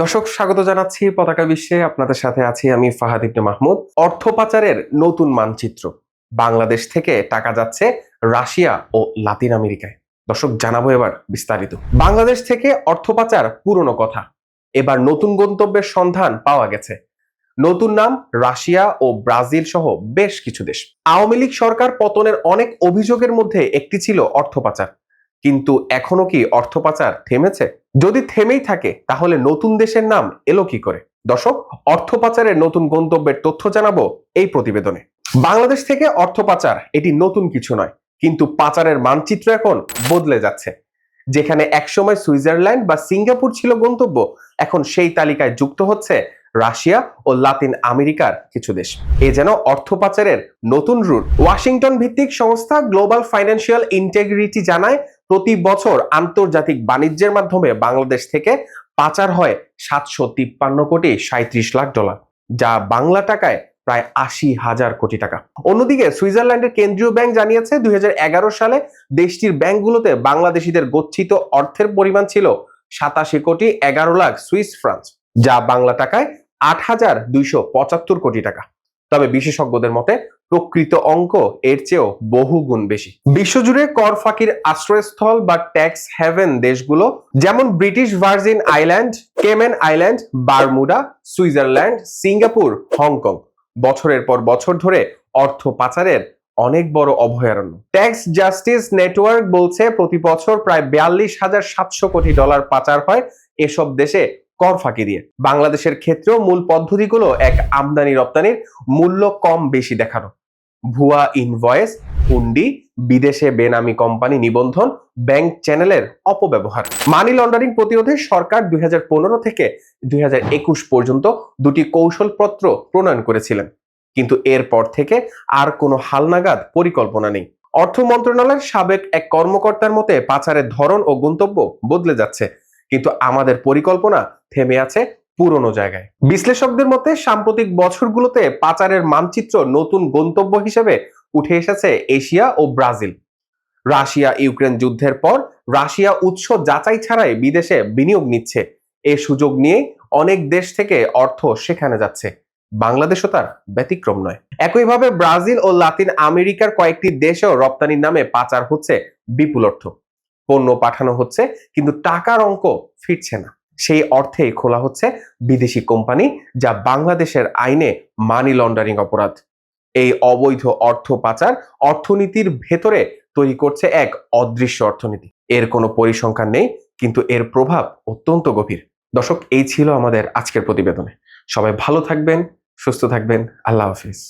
দর্শক, স্বাগত জানাচ্ছি পতাকা বিশ্বে। আপনাদের সাথে আছি আমি ফাহাদ ইবনে মাহমুদ। অর্থ পাচারের নতুন মানচিত্র। বাংলাদেশ থেকে টাকা যাচ্ছে রাশিয়া ও লাতিন আমেরিকায়। দর্শক, জানাব এবার বিস্তারিত। বাংলাদেশ থেকে অর্থ পাচার পুরনো কথা। এবার নতুন গন্তব্যের সন্ধান পাওয়া গেছে। নতুন নাম রাশিয়া ও ব্রাজিল সহ বেশ কিছু দেশ। আওয়ামী লীগ সরকার পতনের অনেক অভিযোগের মধ্যে একটি ছিল অর্থ পাচার। কিন্তু এখনও কি অর্থ পাচার থেমেছে? যদি থেমেই থাকে, তাহলে নতুন দেশের নাম এলো কি করে? দর্শক অর্থ পাচারের নতুন গন্তব্যের তথ্য জানাব এই প্রতিবেদনে। বাংলাদেশ থেকে অর্থ পাচার এটি নতুন কিছু নয়, কিন্তু পাচারের মানচিত্র এখন বদলে যাচ্ছে। যেখানে একসময় সুইজারল্যান্ড বা সিঙ্গাপুর ছিল গন্তব্য, এখন সেই তালিকায় যুক্ত হচ্ছে রাশিয়া ও লাতিন আমেরিকার কিছু দেশ। এ যেন অর্থ পাচারের নতুন রুট ওয়াশিংটন ভিত্তিক সংস্থা গ্লোবাল ফাইন্যান্সিয়াল ইন্টেগ্রিটি জানায় প্রতি বছর আন্তর্জাতিক বাণিজ্যের মাধ্যমে বাংলাদেশ থেকে পাচার হয় সাতশো তিপ্পান্ন কোটি সাঁত্রিশ লাখ ডলার, যা বাংলা টাকায় প্রায় আশি হাজার কোটি টাকা। অন্যদিকে সুইজারল্যান্ডের কেন্দ্রীয় ব্যাংক জানিয়েছে, দুই হাজার এগারো সালে দেশটির ব্যাংকগুলোতে বাংলাদেশিদের গচ্ছিত অর্থের পরিমাণ ছিল সাতাশি কোটি এগারো লাখ সুইস ফ্রান্স, যা বাংলা টাকায় আট হাজার দুইশো পঁচাত্তর কোটি টাকা। তবে বিশেষজ্ঞদের মতে প্রকৃত অঙ্ক এর চেয়েও বহু গুণ বেশি। বিশ্বজুড়ে কর ফাঁকির আশ্রয়স্থল বা ট্যাক্স হ্যাভেন দেশগুলো যেমন British Virgin Island Cayman Island Bermuda Switzerland Singapore Hong Kong বছরের পর বছর ধরে অর্থ পাচারের অনেক বড় অভয়ারণ্য। ট্যাক্স জাস্টিস নেটওয়ার্ক বলছে প্রতি বছর প্রায় বিয়াল্লিশ হাজার সাতশো কোটি ডলার পাচার হয় এসব দেশে কর ফাঁকি দিয়ে। বাংলাদেশের ক্ষেত্রেও মূল পদ্ধতিগুলো এক আমদানি রপ্তানির মূল্য কম বেশি দেখানো। ভুয়া ইনভয়েস হুন্ডি, বিদেশে বেনামি কোম্পানি নিবন্ধন ব্যাংক চ্যানেলের অপব্যবহার। মানি লন্ডারিং প্রতিরোধে সরকার দুই হাজার পনেরো থেকে দুই হাজার একুশ পর্যন্ত দুটি কৌশলপত্র প্রণয়ন করেছিলেন। কিন্তু এরপর থেকে আর কোনো হালনাগাদ পরিকল্পনা নেই। অর্থ মন্ত্রণালয়ের সাবেক এক কর্মকর্তার মতে পাচারের ধরন ও গন্তব্য বদলে যাচ্ছে। কিন্তু আমাদের পরিকল্পনা থেমে আছে পুরনো জায়গায়। বিশ্লেষকদের মতে সাম্প্রতিক বছরগুলোতে পাচারের মানচিত্র নতুন গন্তব্য হিসেবে উঠে এসেছে এশিয়া ও ব্রাজিল। রাশিয়া ইউক্রেন যুদ্ধের পর রাশিয়া উৎস যাচাই ছাড়াই বিদেশে বিনিয়োগ নিচ্ছে। এ সুযোগ নিয়ে অনেক দেশ থেকে অর্থ সেখানে যাচ্ছে। বাংলাদেশও তার ব্যতিক্রম নয়। একইভাবে ব্রাজিল ও লাতিন আমেরিকার কয়েকটি দেশেও রপ্তানির নামে পাচার হচ্ছে বিপুল অর্থ। পণ্য পাঠানো হচ্ছে, কিন্তু টাকার অঙ্ক ফিরছে না। সেই অর্থেই খোলা হচ্ছে বিদেশি কোম্পানি যা বাংলাদেশের আইনে মানি লন্ডারিং অপরাধ। এই অবৈধ অর্থ পাচার অর্থনীতির ভেতরে তৈরি করছে এক অদৃশ্য অর্থনীতি। এর কোনো পরিসংখ্যান নেই, কিন্তু এর প্রভাব অত্যন্ত গভীর। দর্শক, এই ছিল আমাদের আজকের প্রতিবেদনে। সবাই ভালো থাকবেন, সুস্থ থাকবেন। আল্লাহ হাফিজ।